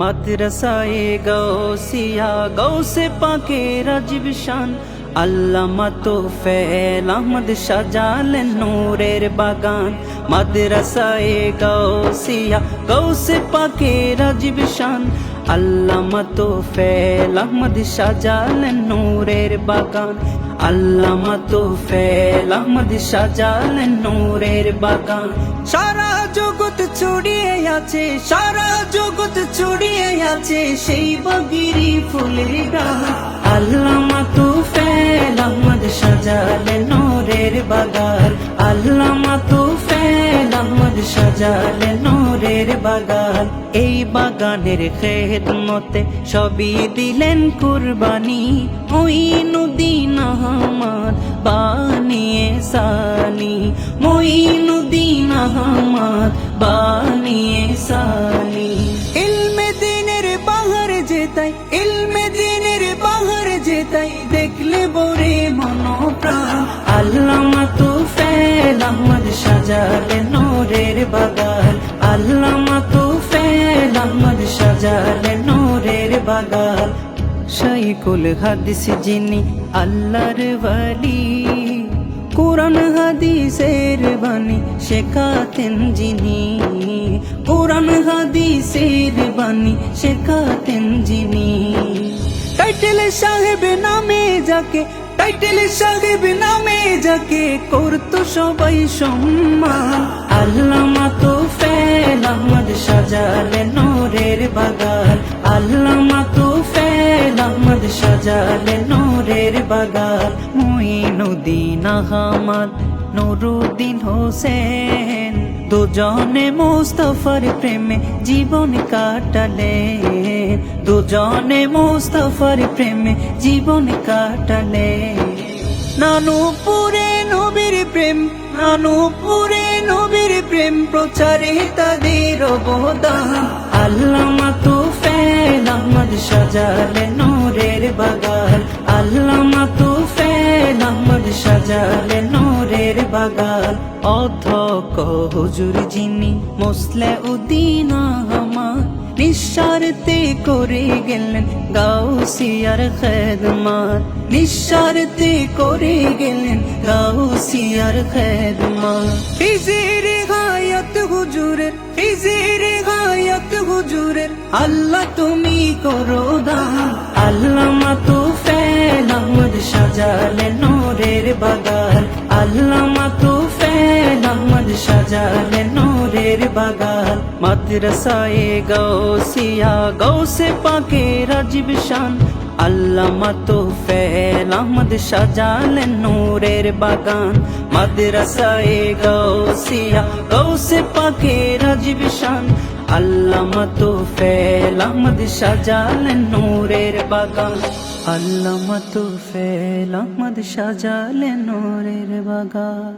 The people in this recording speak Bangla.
মাদ্রাসায়ে গৌসিয়া গৌসে পাকে রাজীব শান। আল্লামা তো ফেল আহমদ সাজালেন নূরের বাগান। মাদ্রাসায়ে গৌসিয়া গৌসে পাকে রাজীব শান। আল্লামা তো ফেল আহমদ সাজালেন নূরের বাগান। আল্লামা তো ফেল আহমদ সাজালেন নূরের বাগান। সারা জগৎ ছড়িয়ে আছে, সারা জগৎ ছড়িয়ে আছে সেই বগিরি ফুলের গান। আল্লামা তো ফেল আহমদ সাজালেন নূরের বাগান। আল্লামা তো ফেল আহমদ সাজালেন নূরের বাগান। এই বাগানের খেদমতে সবই দিলেন কুরবানি। ওই নদীন আহমদ বানিয়ে সানি মঈনুদ্দিন আহমদ বানিয়ে সানি ইলমে দিনের বাহার ইলমে দিনের বাহার দেখলে বরে আল্লামা তো ফেল আহমদ সাজালে নোরের বাগান। আল্লামা তো ফেল আহমদ সাজালে নোরের বাগান। শাইকুল হাদিস যিনি আল্লাহর ওয়ালি। কোরআন, হাদিসের বাণী শেখাতেন যিনি। কোরআন, হাদিসের বাণী শেখাতেন যিনি। টাইটেল সাহেব নামে যাকে, টাইটেল সাহেব নামে যাকে, করতো সবাই সম্মান। আল্লামা তো ফেল আহমদ সাজালে নোরের বাগান। আল্লামা তো আহমদ সাজালে নোরের বাগান মুইনুদ্দিন আহমদ, নুরুদ্দিন হোসেন। দুজনে মুস্তফার প্রেমে জীবন কাটালে দুজনে মুস্তফার প্রেমে জীবন কাটালে নানুপুরে নবীর প্রেম, নানুপুরে নবীর প্রেম, প্রচারে তাদের অবদান। আল্লামা তো ফেল আহমদ সাজালে নূরের বাগান অধ্যক্ষ হুজুর যিনি মুসলে উদ্দিন আহমদ। নিঃস্বার্থে করে গেলেন গাউসিয়ার খেদমাত। নিঃস্বার্থে করে গেলেন গাউসিয়ার খেদমাত। ফিজির গায়ত হুজুরের, ফিজির গায়ত হুজুরের, আল্লাহ তুমি করো দান। আল্লামা তো ফেল আহমদ সাজালে নোরের বাগান। নোরের বাগান, মাদ্রাসায়ে গৌসিয়া গৌসে পাকে রাজীব শান আল্লামা তো ফেল আহমদ সাজালেন নূরের বাগান, মাদ্রাসায়ে গৌসিয়া গৌসে পাকে রাজীব শান আল্লামা তো ফেল আহমদ সাজালেন নূরের বাগান। আল্লামা তো ফেল আহমদ সাজালেন নূরের বাগান।